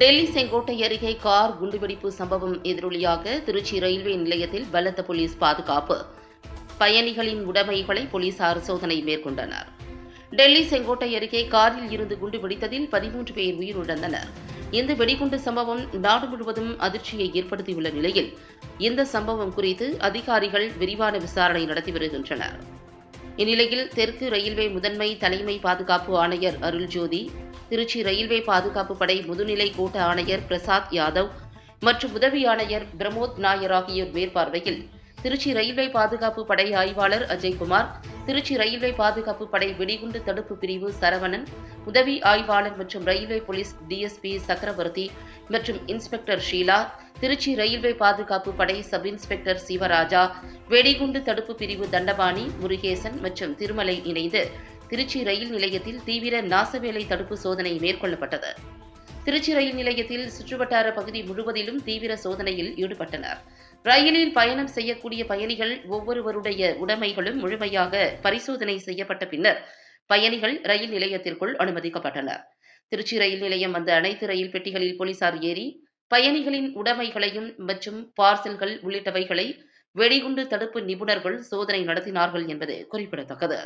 டெல்லி செங்கோட்டை அருகே கார் குண்டுவெடிப்பு சம்பவம் எதிரொலியாக திருச்சி ரயில்வே நிலையத்தில் பலத்த போலீஸ் பாதுகாப்பு. பயணிகளின் உடைமைகளை போலீசார் சோதனை மேற்கொண்டனர். டெல்லி செங்கோட்டை அருகே காரில் இருந்து குண்டு வெடித்ததில் பதிமூன்று பேர் உயிரிழந்தனர். இந்த வெடிகுண்டு சம்பவம் நாடு முழுவதும் அதிர்ச்சியை ஏற்படுத்தியுள்ள நிலையில் இந்த சம்பவம் குறித்து அதிகாரிகள் விரிவான விசாரணை நடத்தி வருகின்றனர். இந்நிலையில் தெற்கு ரயில்வே முதன்மை தலைமை பாதுகாப்பு ஆணையர் அருள்ஜோதி திருச்சி ரயில்வே பாதுகாப்பு படை முதுநிலை கோட்ட ஆணையர் பிரசாத் யாதவ் மற்றும் உதவி ஆணையர் பிரமோத் நாயர் ஆகியோர் மேற்பார்வையில் திருச்சி ரயில்வே பாதுகாப்பு படை ஆய்வாளர் அஜய்குமார் திருச்சி ரயில்வே பாதுகாப்பு படை வெடிகுண்டு தடுப்பு பிரிவு சரவணன் உதவி ஆய்வாளர் மற்றும் ரயில்வே போலீஸ் டிஎஸ்பி சக்கரவர்த்தி மற்றும் இன்ஸ்பெக்டர் ஷீலா திருச்சி ரயில்வே பாதுகாப்பு படை சப் இன்ஸ்பெக்டர் சிவராஜா வெடிகுண்டு தடுப்பு பிரிவு தண்டபாணி முருகேசன் மற்றும் திருமலை இணைந்து திருச்சி ரயில் நிலையத்தில் தீவிர நாசவேலை தடுப்பு சோதனை மேற்கொள்ளப்பட்டது. திருச்சி ரயில் நிலையத்தில் சுற்றுவட்டார பகுதி முழுவதிலும் தீவிர சோதனையில் ஈடுபட்டனர். ரயிலில் பயணம் செய்யக்கூடிய பயணிகள் ஒவ்வொருவருடைய உடைமைகளும் முழுமையாக பரிசோதனை செய்யப்பட்ட பின்னர் பயணிகள் ரயில் நிலையத்திற்குள் அனுமதிக்கப்பட்டனர். திருச்சி ரயில் நிலையம் வந்த அனைத்து ரயில் பெட்டிகளில் போலீசார் ஏறி பயணிகளின் உடைமைகளையும் மற்றும் பார்சல்கள் உள்ளிட்டவைகளை வெடிகுண்டு தடுப்பு நிபுணர்கள் சோதனை நடத்தினார்கள் என்பது குறிப்பிடத்தக்கது.